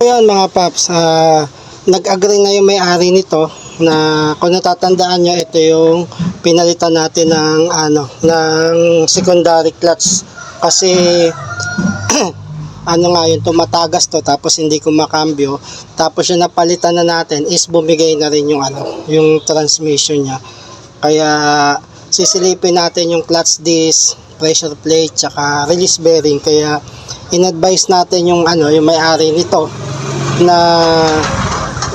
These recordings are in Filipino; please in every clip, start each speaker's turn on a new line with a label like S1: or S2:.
S1: Ayun mga paps, ah, nag-agree na yung may-ari nito na kung natatandaan nyo, ito yung pinalitan natin ng ano, ng secondary clutch. Kasi ano nga yun, tumatagas to tapos hindi ko makambyo. Tapos yung napalitan na natin is bumigay na rin yung ano, yung transmission niya. Kaya sisilipin natin yung clutch disc, pressure plate, tsaka release bearing. Kaya in-advise natin yung ano, yung may-ari nito na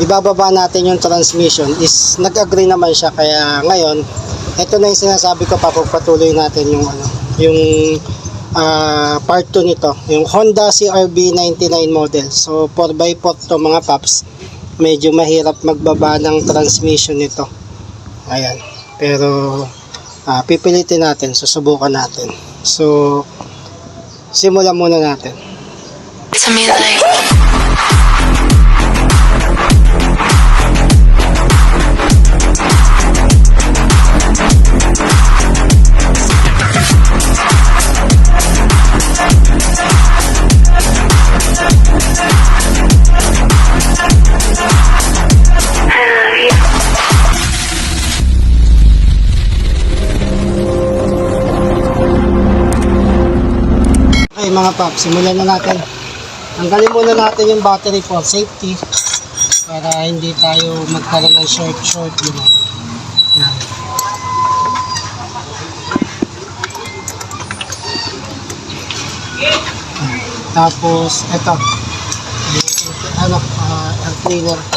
S1: ibababa natin yung transmission is nag-agree naman siya. Kaya ngayon ito na yung sinasabi ko papagpatuloy natin yung ano yung ah, part 2 nito. Yung Honda CRV 99 model. So 4x4 to mga paps. Medyo mahirap magbaba ng transmission nito. Ayan. Pero ah, pipilitin natin. Susubukan natin. So simulan muna natin.
S2: To me like
S1: mga paps, simulan na natin. Tanggalin muna natin yung battery for safety para hindi tayo magkaroon ng short short yun. Yan. Tapos ito yung ano, ah, air cleaner.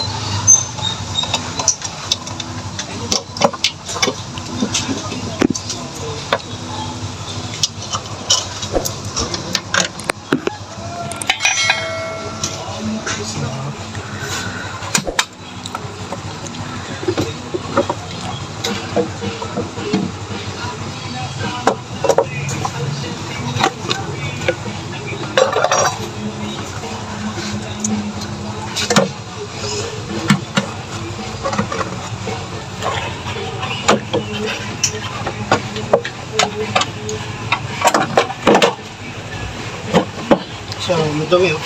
S1: So, madumi oh.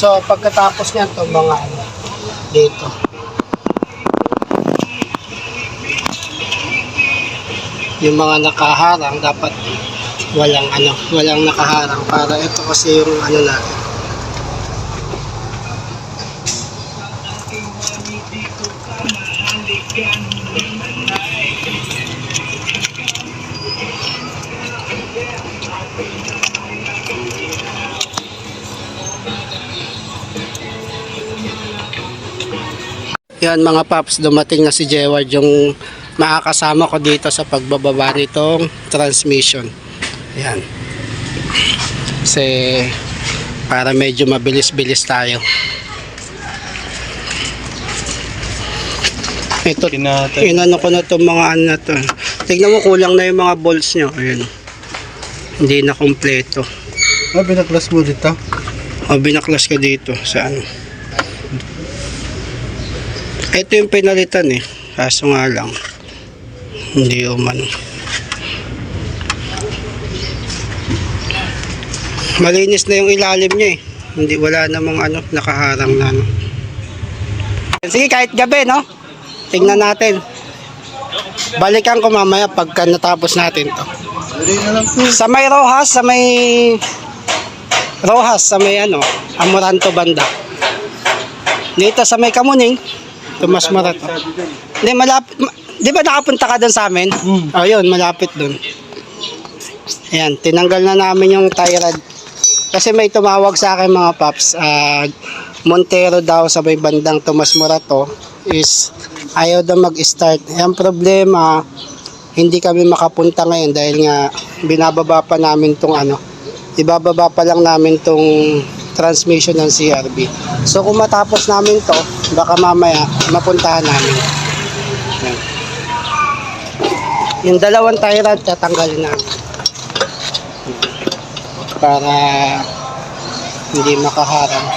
S1: So, pagkatapos niyan to mga ano, dito. Yung mga nakaharang dapat walang ano, walang nakaharang para ito kasi yung ano natin. Yan mga paps, dumating na si Jeward yung makakasama ko dito sa pagbababa nitong transmission. Yan. Kasi para medyo mabilis-bilis tayo. Ito,
S3: Kinata.
S1: inano ko na itong mga ano na to. Tignan mo kulang na yung mga bolts nyo. Ayun. Hindi na kompleto.
S3: Ah, binaklas mo dito?
S1: O binaklas ko dito sa ano. Ito yung pinalitan eh. Kaso nga lang. Hindi umano. Malinis na yung ilalim niya eh. Hindi wala namang ano, nakaharang na ano. Sige, kahit gabi, no? Tingnan natin. Balikan ko mamaya pagka natapos natin to. Sa may Rojas, sa may Rojas, sa may ano, Amoranto banda. Dito sa may Kamuning, Tomas Marato. Hindi, malapit. ma- Di ba nakapunta ka doon sa amin?
S3: Hmm.
S1: Oh, yun, malapit doon. Ayan, tinanggal na namin yung tie rod. Kasi may tumawag sa akin mga paps, ah, Montero daw sa may bandang Tomas Morato is ayaw daw mag-start. Ang problema, hindi kami makapunta ngayon dahil nga binababa pa namin tong ano, ibababa pa lang namin tong transmission ng CRB. So kung matapos namin to, baka mamaya mapuntahan namin. Yan. Yung dalawang tie rod tatanggalin namin. Para hindi makaharang.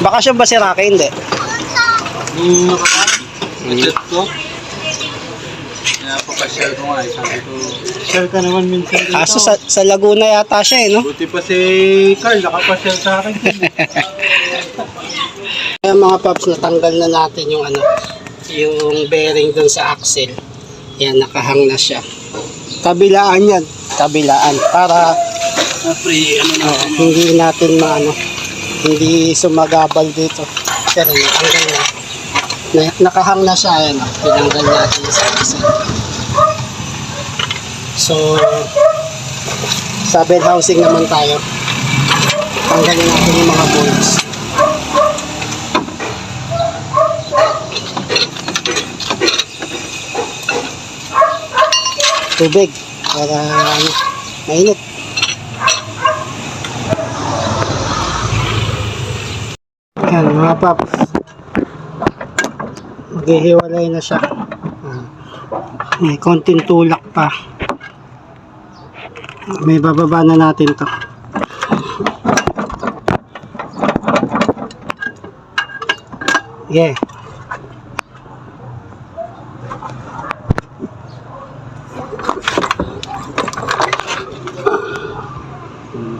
S1: Bakasyon ba si Rocky? Hindi.
S3: Nakakain, chat ko. Pa-share ko nga, eh, sabi ko, share ka naman minsan dito.
S1: Kaso sa, sa Laguna yata siya eh, no?
S3: Buti pa si Carl, nakapa-share sa akin.
S1: Kaya mga paps, natanggal na natin yung ano, yung bearing dun sa axle. Yan, nakahang na siya. Kabilaan yan. Kabilaan. Para
S3: Free, ano na.
S1: oh, hindi natin maano, hindi sumagabal dito. Pero natanggal na. na nakahang na siya. Yan, oh. tinanggal natin sa axle. So, sa bed housing naman tayo. Tanggalin natin yung mga bolts. tubig para ano, mainit. Yan mga paps. Maghihiwalay na siya. May konting tulak pa. May bababa na natin to. Yeah.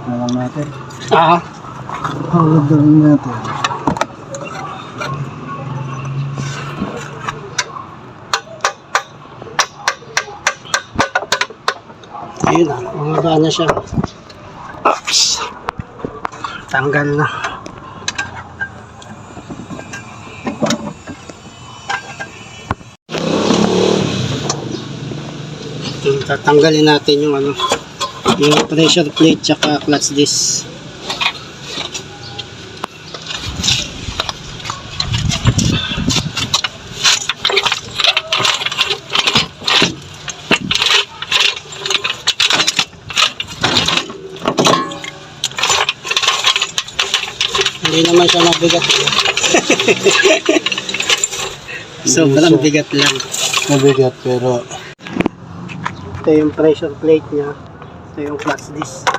S3: Na lang natin.
S1: Ah,
S3: Tulog na lang natin.
S1: Ayun na. Bumaba na siya. Oops. Tanggal na. Tatanggalin natin yung ano yung pressure plate tsaka clutch disc hindi naman siya mabigat eh. sobrang bigat lang.
S3: Mabigat pero
S1: ito yung pressure plate niya. Ito yung clutch disc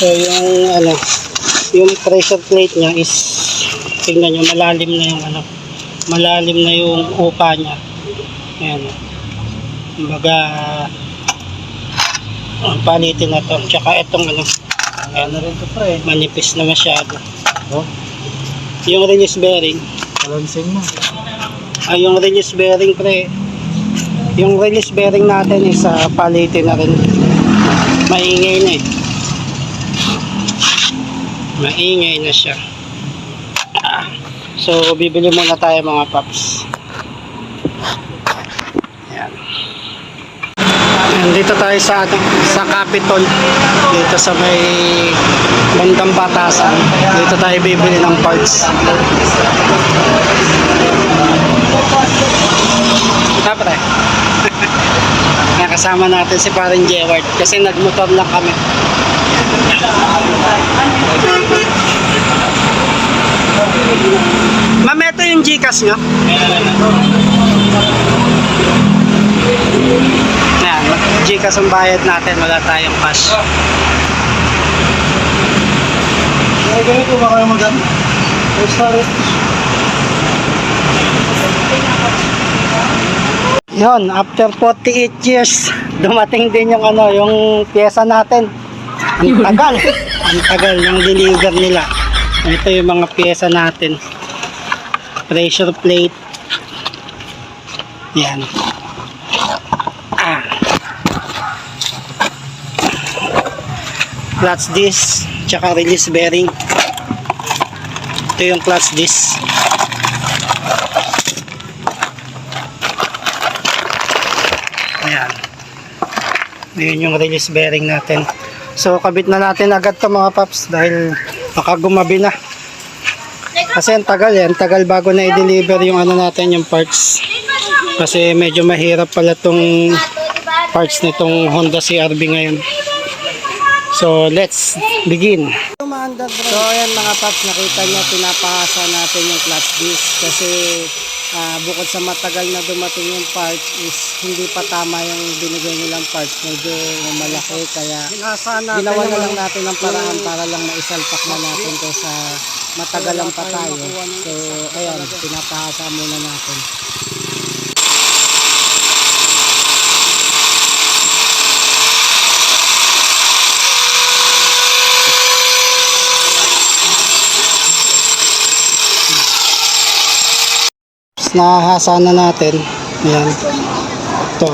S1: So yung ano, yung pressure plate niya is tingnan nyo malalim na yung ano, malalim na yung upa niya. Ayan. Kumbaga ang palitin na to. Tsaka itong ano,
S3: ano rin to pre.
S1: manipis na masyado.
S3: Oh,
S1: Yung release bearing,
S3: balancing mo.
S1: ay yung release bearing pre, yung release bearing natin is uh, palitin na rin. Maingay na eh. Maingay na siya. Ah. So, bibili muna tayo mga paps. Yan. Nandito tayo sa ano, sa Capitol dito sa may bandang batasan dito tayo bibili ng parts Tapos Nakasama natin si Parin Jeward kasi nagmotor lang kami. Ma'am, ito yung Gcash nyo? Yan, Gcash ang bayad natin, wala tayong cash.
S3: Ay, ganito ba kayo mag Oh,
S1: Yun, after 48 years, dumating din yung ano, yung pyesa natin. Ang tagal. Ang tagal ng deliver nila. Ito yung mga pyesa natin. Pressure plate. Yan. Ah. Clutch disc, tsaka release bearing. Ito yung clutch disc. Ayan yung release bearing natin. So, kabit na natin agad to mga paps dahil baka gumabi na. Kasi ang tagal eh, ang tagal bago na i-deliver yung ano natin, yung parts. Kasi medyo mahirap pala tong parts nitong Honda CRV ngayon. So, let's begin. So, ayan mga paps, nakita nyo, pinapahasa natin yung clutch disc kasi ah, bukod sa matagal na dumating yung parts is hindi pa tama yung binigay nilang parts. Medyo malaki kaya ginawa na lang natin ng paraan para lang maisalpak na natin to sa matagalan pa tayo. So, ayan, pinapahasa muna natin. Nahahasa na natin. Ayan. Ito.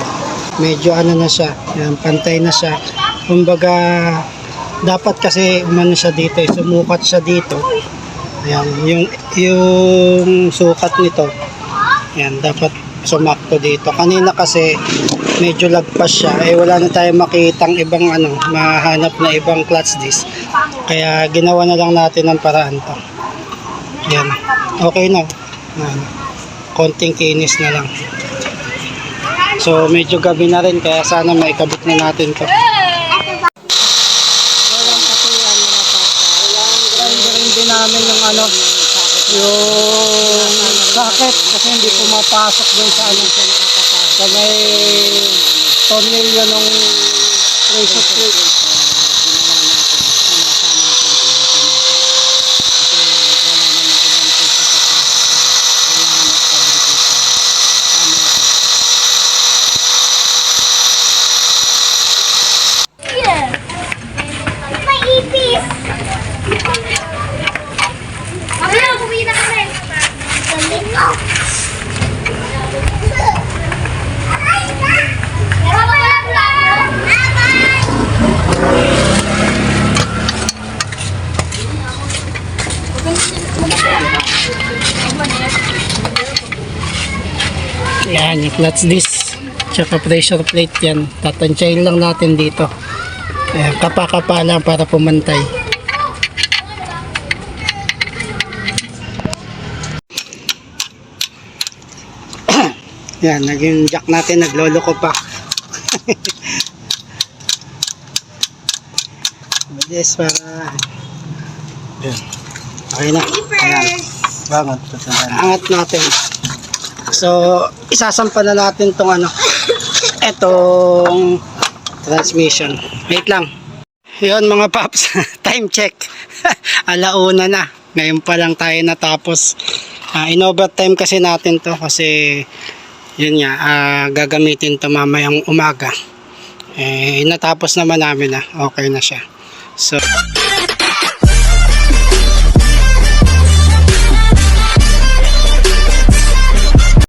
S1: Medyo ano na siya. Ayan, pantay na siya. Kumbaga, dapat kasi umano siya dito. eh, Sumukat siya dito. Ayan. Yung, yung sukat nito. Ayan, dapat sumakto dito. Kanina kasi medyo lagpas siya. Eh, wala na tayong makitang ibang ano, mahanap na ibang clutch disc. Kaya ginawa na lang natin ang paraan to. Ayan. Okay na. Ayan konting kinis na lang. So medyo gabi na rin kaya sana maikabit na natin to. Din namin yung ano, yung socket kasi hindi pumapasok dun sa ano, sa may tornilyo nung pressure plate.
S4: May ipis! Kami na, kumina kami. Galing mo. Aray na! Bye-bye! Bye-bye!
S1: Yan, yung clutch disc. Tsaka pressure plate yan. Tatansyahin lang natin dito. Ayan, kapa-kapa lang para pumantay. yan, naging jack natin, nagloloko pa. Bilis para... Yan. Okay na. Ayan.
S3: Bangat
S1: Angat natin. So, isasampa na natin tong ano, etong transmission. Wait lang. Yun mga paps, time check. Alauna na. Ngayon pa lang tayo natapos. Ah, in overtime kasi natin to kasi yun nga, ah, gagamitin to mamayang umaga. Eh, natapos naman namin na. Okay na siya. So,